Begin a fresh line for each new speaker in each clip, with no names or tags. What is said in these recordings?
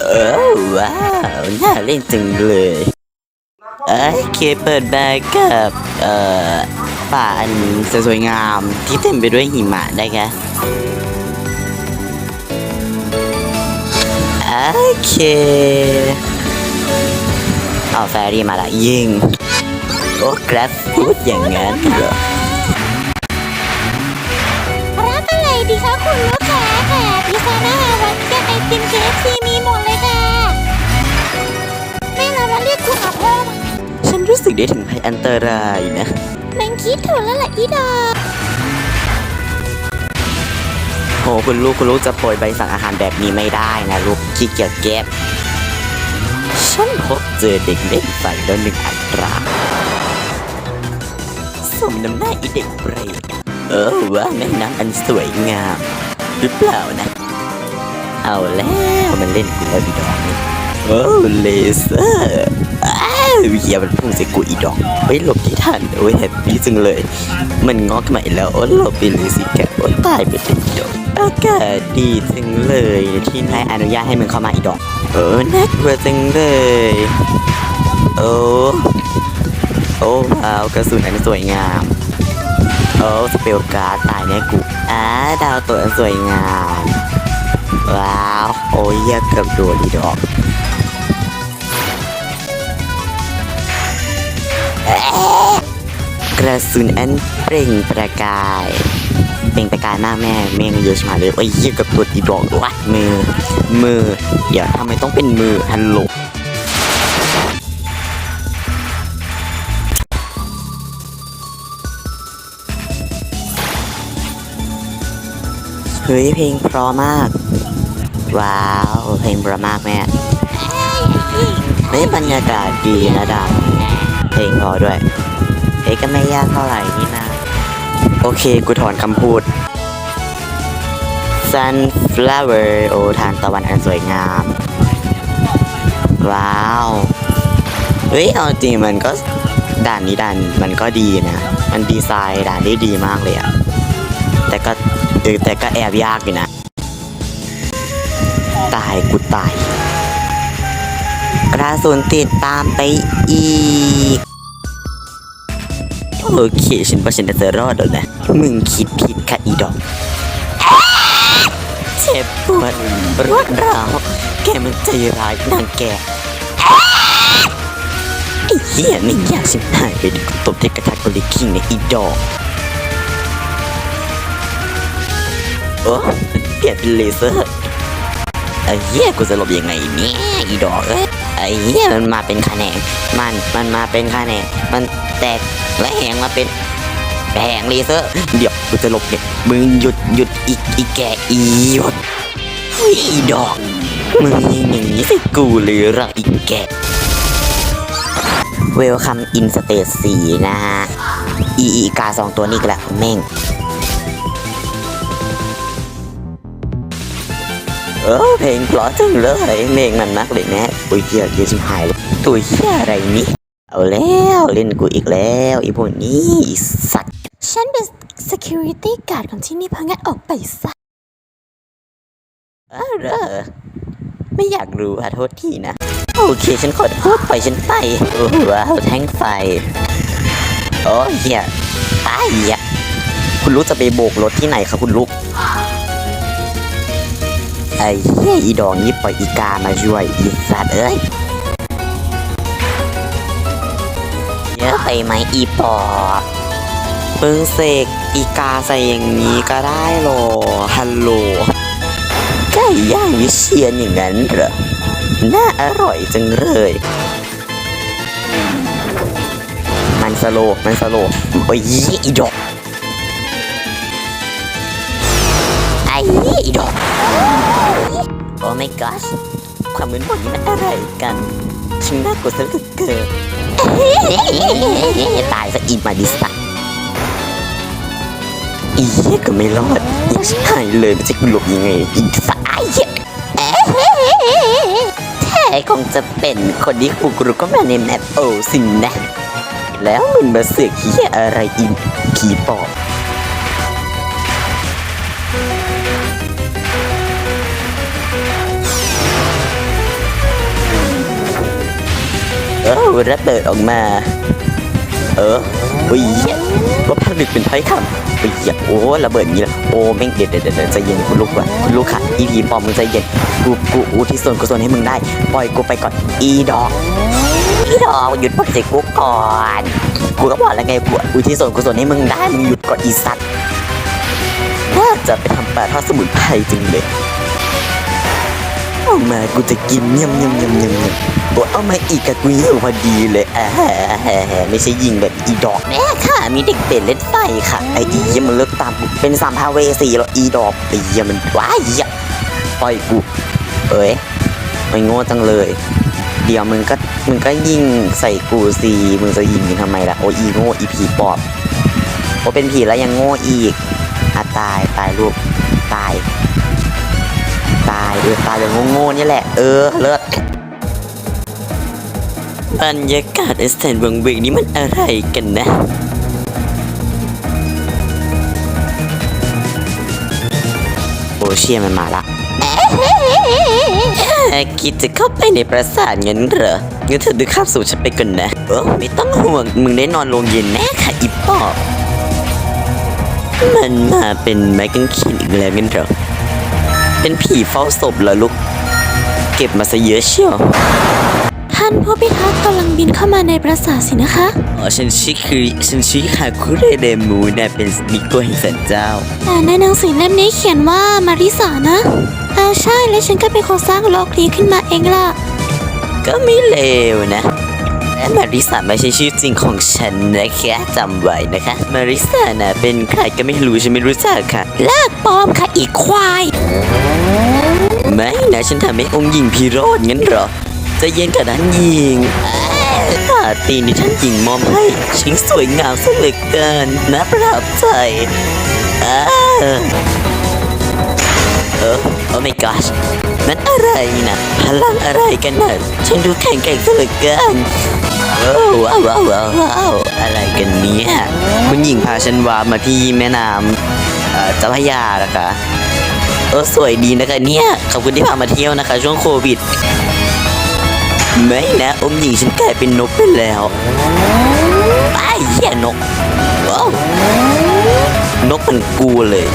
เออว้าว น่าเล่นจังเลยเอ้ยเคเปิดแบกกับเอ่อป่าอันสวยงามที่เต็มไปด้วยหิมะได้แกโอเคเอาแฟรี่มาละยิงโอ้ครับพูดอย่างนั้นเหรอ
รับอะไรดีคะคุณลูกค้าค่ะพิซซ่าหน้าวัด กับไอติมเคฟซีมีหมดเลยค่ะไม่รับแล้วเรียกคุณอาพ่อมา
ฉันรู้สึกได้ถึงภัยอันตรายนะ
แมงคิดถูกแล้วล่ะอีดอก
โหคุณลูกคุณลูกจะโปรยใบสั่งอาหารแบบนี้ไม่ได้นะลูกขี้เกียจเก็บฉันพบเจอเด็กเล่นไฟแล้วหนึ่งอัตราสมน้ำหน้าอีเด็กเปรตเออว่าแม่น้ำอันสวยงาม หรือเปล่านะ เอาแล้วมันเล่นกูแล้วอีดอกโอ้เลเซอร์อ้าวเฮียมันพุ่งใส่กูอีดอกไปหลบที่ทันโอ้ยแฮปปี้จังเลย มันงอกใหม่แล้วโอ้หลบไปเลยสิแกโอ้ตายไปเลยอีดอกอากาศดีจังเลยที่นายอนุญาตให้มึงเข้ามาอีดอกเออน่ากลัวจังเลยโอ้โอ้ว้าวกระสุนอันสวยงามโอ้สเปลการ์ดตายแน่กูอ่าดาวตัวอันสวยงาม ว้าว โอ้ยเกือบโดนอีดอกกระสุนอันเปล่งประกาย เปล่งประกายมากแม่แม่งเยอะชิบหาเลยโอ้ยเหี้ยกับตัวอีดอกวัดมือ มือ เดี๋ยวทำไมต้องเป็นมือฮัลโหลเฮ้ยเพลงเพราะมาก ว้าวเพลงเพระมากแม่เฮ้ยบรรยากาศดีนะดาวเพลงพราะด้วยเฮ้ยก็ไม่ยากเท่าไหร่นี่นะโอเค กูถอนคำพูด sunflower โอทานตะวันอันสวยงาม ว้าว เฮ้ย เอาจริงมันก็ด่านนี้ด่านมันก็ดีนะ มันดีไซน์ด่านได้ดีมากเลยอะแต่ก็แต่ก็แอบยากอยู่นะ ตายกูตาย กระสุนติดตามไปอีก โอเคฉันว่าฉันจะรอดแล้วนะ มึงคิดผิดค่ะอีดอกเจ็บปวดรวดร้าวแกมันใจร้ายนางแกไอ้เหี้ยนี่อยากฉันหายไปดิกูตบที่กระทะกลิคิงในอีดอกโอ้เปลี่ยนเป็นเลเซอร์ ไอ้เหี้ยกูจะหลบยังไงเนี่ยอีดอกเอ้ยไอ้เหี้ยมันมาเป็นคะแนนมันมันมาเป็นคะแนนมันแตกและแหงมาเป็นแหงเลเซอร์เดี๋ยวกูจะหลบเนี่ยมึงหยุดหยุดอีกอีแกอีหยุดเฮ้ยอีดอกมึงยิงอย่างนี้ใส่กูเลยเหรออีแกเวลคัมอินสเตจสี่นะฮะอีอีกาสองตัวนี้ก็แหละแม่ง เออเพลงเพราะจังเลยเพลงนั้นนักเลยแนะอุ้ยเหี้ยเยอะชิบหายเลยตัวเหี้ยอะไรนี่เอาแล้วเล่นกูอีกแล้วอีพวกนี้อีสัตว์
ฉันเป็น security guard ของที่นี่เพราะงั้นออกไปซะ
เออเหรอไม่อยากรู้อะโทษทีนะ โอเคฉันขอโทษไปล่อยฉันไปโอ้ว้าวแท่งไฟโอ้เหี้ยตายเหี้ยคุณลูกจะไปโบกรถที่ไหนครับคุณลูก ไอ้เหี้ยอีดองนี่ปล่อยอีกามาช่วยอีสัตว์เอ้ยเยอะไปไหมอีปอบเพิ่งเสกอีกาใส่อย่างนี้ก็ได้หรอฮัลโหลไก่ย่างวิเชียนอย่างนั้นเหรอน่าอร่อยจังเลย มันสโลมันสโลโอ้ยอีดอกไอ้อีดอก อ้ my gosh ความมึนหมดนี้มันอะไรกันช่างน่ากลัวซะเหลือเกินตายซะอีมาดิสักอีเหี้ยก็ไม่รอดอยากชิบหายเลยมันจะหลบยังไงอีสายเหี้ยแท้คงจะเป็นคนที่กูกรู้ก็มาในแมปโอสินะแล้วมึงมาเสือกเหี้ยอะไรอินผีปอบ เออระเบิดออกมา เอออุ้ยว่าผลึกเป็นถ้อยคำอุ้ยโอ้ระเบิดอย่างนี้ละโอ้แม่งเด็ดเด็ดเด็ดใจเย็นคุณลูกว่ะคุณลูกค่ะอีพีปอมมึงใจเย็นกูกูอุทิศส่วนกุศลให้มึงได้ ปล่อยกูไปก่อนอีดอกอีดอกหยุดพูดใจกูก่อนกูก็บอกแล้วไงกูอุทิศส่วนกุศลให้มึงได้มึงหยุดก่อนอีสัตว์ว่าจะไปทำปลาทอดสมุนไพรจริงเลยเอามากูจะกินยำยำยำยำยำ โอ้เอามาอีกกับกูหิวพอดีเลยอ่าฮะฮะฮะไม่ใช่ยิงแบบอีดอกแม่ค่ะ มีเด็กเป็ดเล่นไฟค่ะ ไอ้อีมันเลิกตามกูเป็นสามพาเวสีแล้วอีดอกไอ้เหี้ยมันว้ายเหี้ยปล่อยกู เอ้ยไม่โง่จังเลย เดี๋ยวมึงก็มึงก็ยิงใส่กูสิมึงจะยิงทำไมล่ะโอ้อีโง่อีผีปอบโอ้เป็นผีแล้วยังโง่อีกอะตายตายลูกตาย ตายเออตายแบบโง่ๆนี่แหละ เออเลิศ บรรยากาศไอสแตนเบิงเบงนี่มันอะไรกันนะโอเชียมันมาละแค่คิดจะเข้าไปในปราสาทงั้นเหรองั้นเธอดูข้ามสู่ฉันไปก่อนนะเออไม่ต้องห่วงมึงได้นอนโรงเย็นแน่ค่ะอีปอบมันมาเป็นไม้กางเขนอีกแล้วงั้นเหรอเป็นผีเฝ้าศพเหรอลูก เก็บมาซะเยอะเชียว
ท่านผู้พิทักษ์กำลังบินเข้ามาในปราสาทสินะคะ
อ๋อฉันชื่อคือฉันชื่อคาคุเรเดมูนะเป็นนิโกแห่งสันเจ้า
แต่ในหนังสือเล่มนี้เขียนว่ามาริสานะอ่าใช่และฉันก็เป็นคนสร้างโลกนี้ขึ้นมาเองล่ะ
ก็ไม่เลวนะและมาริสาไม่ใช่ชื่อจริงของฉันนะคะจำไว้นะคะ มาริสานะเป็นใครก็ไม่รู้ฉันไม่รู้จักค่ะ
ลากปลอมค่ะอีกควาย
ไม่นะฉันทำให้องค์หญิงพิโรธงั้นเหรอใจะเย็นกับท่านหญิงปาตี้นี้ท่านหญิงมอมให้ชิงสวยงามซะเหลือเกินน่าประทับใจเออโอ้ my gosh นั่นอะไรนะพลังอะไรกันน่ะฉันดูแข็งแกร่งซะเหลือเกินโอ้ว้าวว้าวว้าวว้าวอะไรกันเนี่ยคุณหญิงพาฉันวามาที่แม่น้ำเอ่อเจ้าพยานะคะเออสวยดีนะคะเนี่ยขอบคุณที่พามาเที่ยวนะคะ ช่วงโควิด ไม่นะอมหญิงฉันกลายเป็นนกไปแล้วไอ้เหี้ยนกว้าวนกมันกูเลย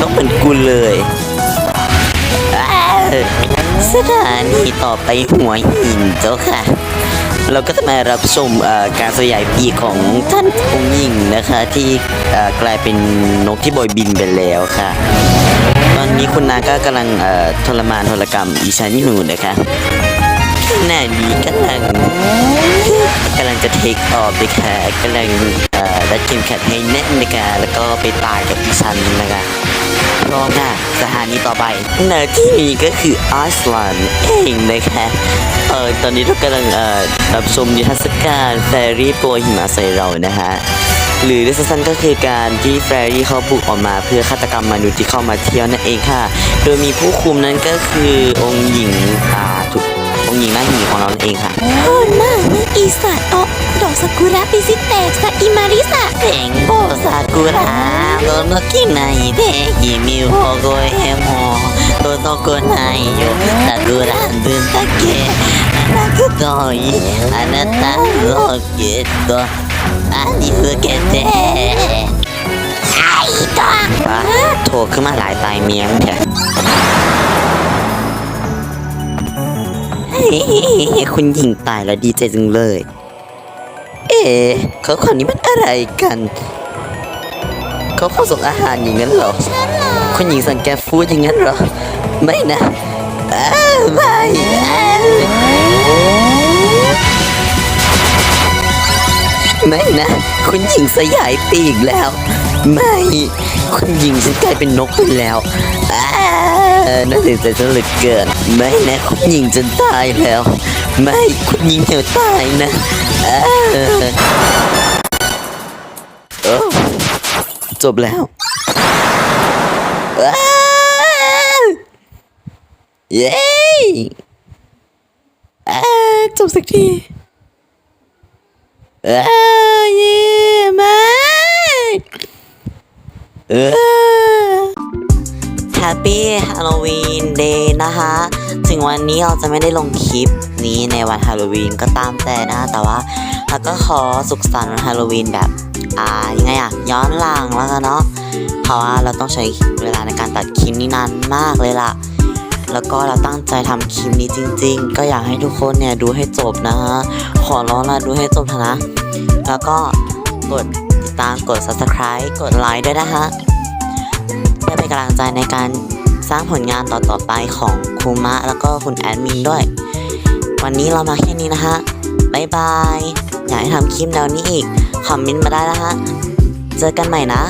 นกมันกูเลยสถานีต่อไปหัวหินเจ้าค่ะ เราก็จะมารับชมการสยายปีของท่านองค์หญิงนะคะ ที่กลายเป็นนกที่บอยบินไปแล้วค่ะ ตอนนี้คุณนาก็กำลังทรมานทรกรรมอีชันอยู่นะคะ ขณะนี้กำลังกำลังจะเทคออฟเลยค่ะกำลังเอ่อรัดเข็มขัดให้แน่นนะคะแล้วก็ไปตายกับอีชันนะคะพร้อมค่ะสถานีต่อไปณที่นี้ก็คือไอาร์สลันเองนะคะเออตอนนี้เรากำลังเอ่อรับชมนิทรรศการแฟรี่โปรยหิมะใส่เรานะฮะหรือเรื่องสั้นๆก็คือการที่แฟรี่เขาบุกออกมาเพื่อฆาตกรรมมนุษย์ที่เข้ามาเที่ยวนั่นเองค่ะ โดยมีผู้คุมนั้นก็คือองค์หญิงอาถูก องหญิงหน้าหีของเราเองค่ะ
โอ้มากนะอีสัตว์อ๋อดอกซากุระปิซิเตกซะอิมาริสะ
เพ่งโบซากุระโดโนกิไนเดฮิมิโฮโกเอโมโตโตโกไนโยซากุระดุนตะเกอานาคุโตอิอานาตาโรเกโตอานิสุเกเต
ไอ้ตัว
โทรขึ้นมาหลายตายเมียงเถอะเฮ้ คุณหญิงตายแล้วดีใจจังเลย เอ๊ะเขาคนนี้มันอะไรกัน เขาเข้าส่งอาหารอย่างนั้นเหรอ
เหรอ
คุณหญิงสั่งแกฟฟู้ดอย่างนั้นเหรอ ไม่นะไม่ไม่นะ คุณหญิงสยายปีกแล้ว ไม่ คุณหญิงฉันกลายเป็นนกไปแล้วอ้าว น่าเสียใจจังเหลือเกินไม่นะคุณหญิงจะตายแล้ว ไม่คุณหญิงเหี่ยวตายนะจบแล้วเย้จบสักทีเย้มาเออ Happy Halloween Day นะคะ ถึงวันนี้เราจะไม่ได้ลงคลิปนี้ในวันฮาโลวีนก็ตามแต่นะ แต่ว่าเราก็ขอสุขสันต์วันฮาโลวีนแบบอ่ายังไงอะย้อนหลังแล้วกันเนาะ เพราะว่าเราต้องใช้เวลาในการตัดคลิปนี้นานมากเลยล่ะ แล้วก็เราตั้งใจทำคลิปนี้จริง ๆ ก็อยากให้ทุกคนเนี่ยดูให้จบนะฮะ ขอร้องละดูให้จบเถอะนะ แล้วก็กดติดตามกด subscribe กดไลค์ด้วยนะฮะ พื่อเป็นกำลังใจในการสร้างผลงานต่อๆไปของคูมะแล้วก็คุณแอดมินด้วย วันนี้เรามาแค่นี้นะฮะบายบาย อยากให้ทำคลิปแนวนี้อีก คอมเมนต์มาได้นะฮะ เจอกันใหม่นะ